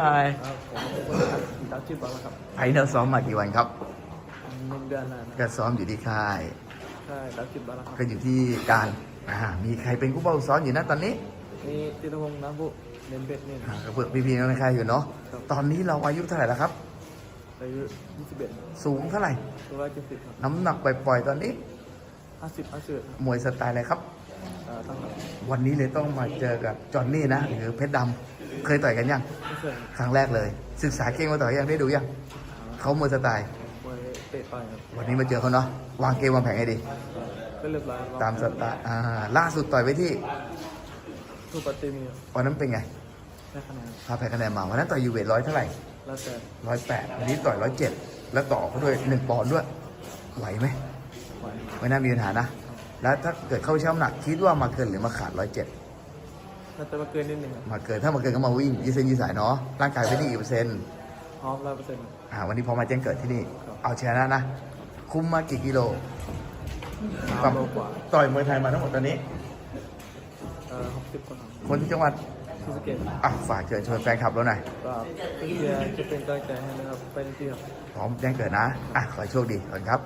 ใช่ครับผมเป็นคนตัดชื่อบอลครับไฟเนลซ้อมมากี่วันครับหนึ่งเดือนนานก็ซ้อมอยู่ที่ค่าย ใช่ตัดชื่อบอลครับก็อยู่ที่การอ่ามีใครเป็นผู้เป้าซ้อมอยู่นะตอนนี้มีติรพงษ์น้ำบุเนนเป็ดนี่อ่าก็เพื่อพี่ๆน้องในค่ายอยู่เนาะครับตอนนี้เราอายุเท่าไหร่แล้วครับ อายุ21สูงเท่าไหร่ ตัวร้อยเจ็ดสิบครับน้ำหนักปล่อยๆตอนนี้ 50 50ครับมวยสไตล์อะไรครับอ่าตั้งหลักวันนี้เลยต้องมาเจอกับจอห์นนี่นะหรือเพชรดำ เคยต่อยกันยังไม่เคยครั้งแรกเลย ศึกษาเก่งมาต่อยยังได้ดูยังเขามวยสไตล์มวยเตะต่อยครับวันนี้มาเจอเขาเนาะวางเกมวางแผนให้ดีก็เรียบร้อยตามสไตล์อ่าล่าสุดต่อยไปที่ทุกปฏิมีครับวันนั้นเป็นไงได้คะแนนพาแพ้คะแนนมาวันนั้นต่อยยูเวทร้อยเท่าไหร่แล้วแต่ร้อยแปดวันนี้ต่อยร้อยเจ็ดแล้วต่อเขาด้วยหนึ่งปอนด์ด้วยไหวไหมไหวไม่น่ามีปัญหานะ แล้วถ้าเกิดเข้าช่ำหนักคิดว่ามาเกินหรือมาขาดร้อยเจ็ด น่าจะมาเกินนิดนึงครับมาเกินถ้ามาเกินก็มาวิ่งยืดเส้นยืดสายเนาะร่างกายเป็นที่กี่เปอร์เซ็นต์พร้อมร้อยเปอร์เซ็นต์ อ่าวันนี้พอมาแจ้งเกิดที่นี่ ครับ เอาชนะนะ คุมมากี่กิโลสามโลกว่าต่อยมวยไทยมาทั้งหมดตอนนี้ เอ่อหกสิบกว่าครับคนจังหวัดซูซูเกะอะฝากเชิญชวนแฟนคลับเราหน่อยก็เพื่อจะเป็นกำลังใจให้นะครับไปในที่ครับ พร้อมแจ้งเกิดนะอะขอให้โชคดีก่อนครับ